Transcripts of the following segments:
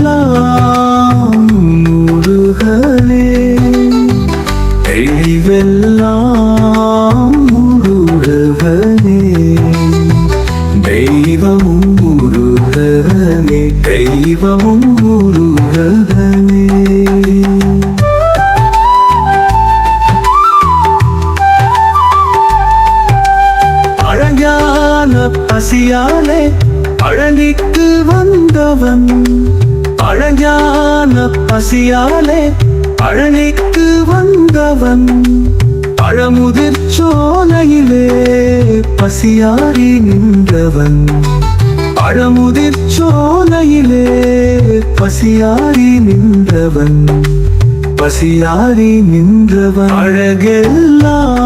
அருளெல்லாம் முருகனே. தெளிவெல்லாம் முருகனே தெய்வமும் முருகனே தெய்வமும் முருகனே. அழகான பசியாலே பழனிக்கு வந்தவன் பழஞான பசியாலே பழனிக்கு வந்தவன் பழமுதிர் சோலையிலே பசியாரி நின்றவன். பழமுதிர் சோலையிலே பசியாரி நின்றவன் பசியாரி நின்றவன். அழகெல்லாம்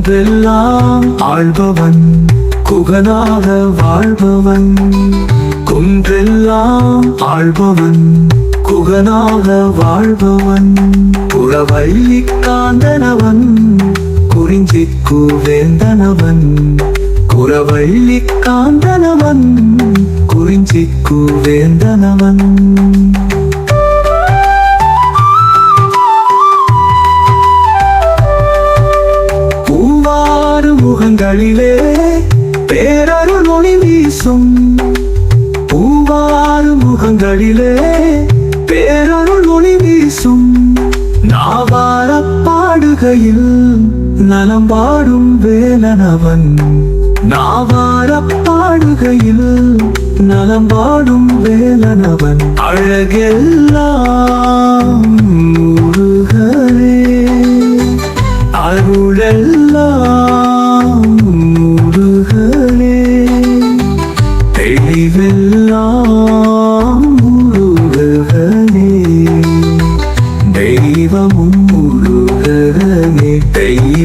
குன்றெல்லாம் ஆள்பவன் குகனாக வாழ்பவன். குன்றெல்லாம் ஆள்பவன் குகனாக வாழ்பவன். குறவள்ளி காந்தனவன் குறிஞ்சிக்கு வேந்தனவன் குறவள்ளி காந்தனவன் குறிஞ்சிக்கு வேந்தனவன் பூவாறு முகங்களிலே பேரருள் ஒளி வீசும். பூவாறு முகங்களிலே பேரருள் ஒளி வீசும். நாவார பாடுகையில் நலம் பாடும் வேலனவன். நாவார பாடுகையில் நலம் பாடும் வேலனவன். அழகெல்லாம் முருகரே அருளெல்லாம்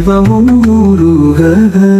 தெய்வமும் உருகவே.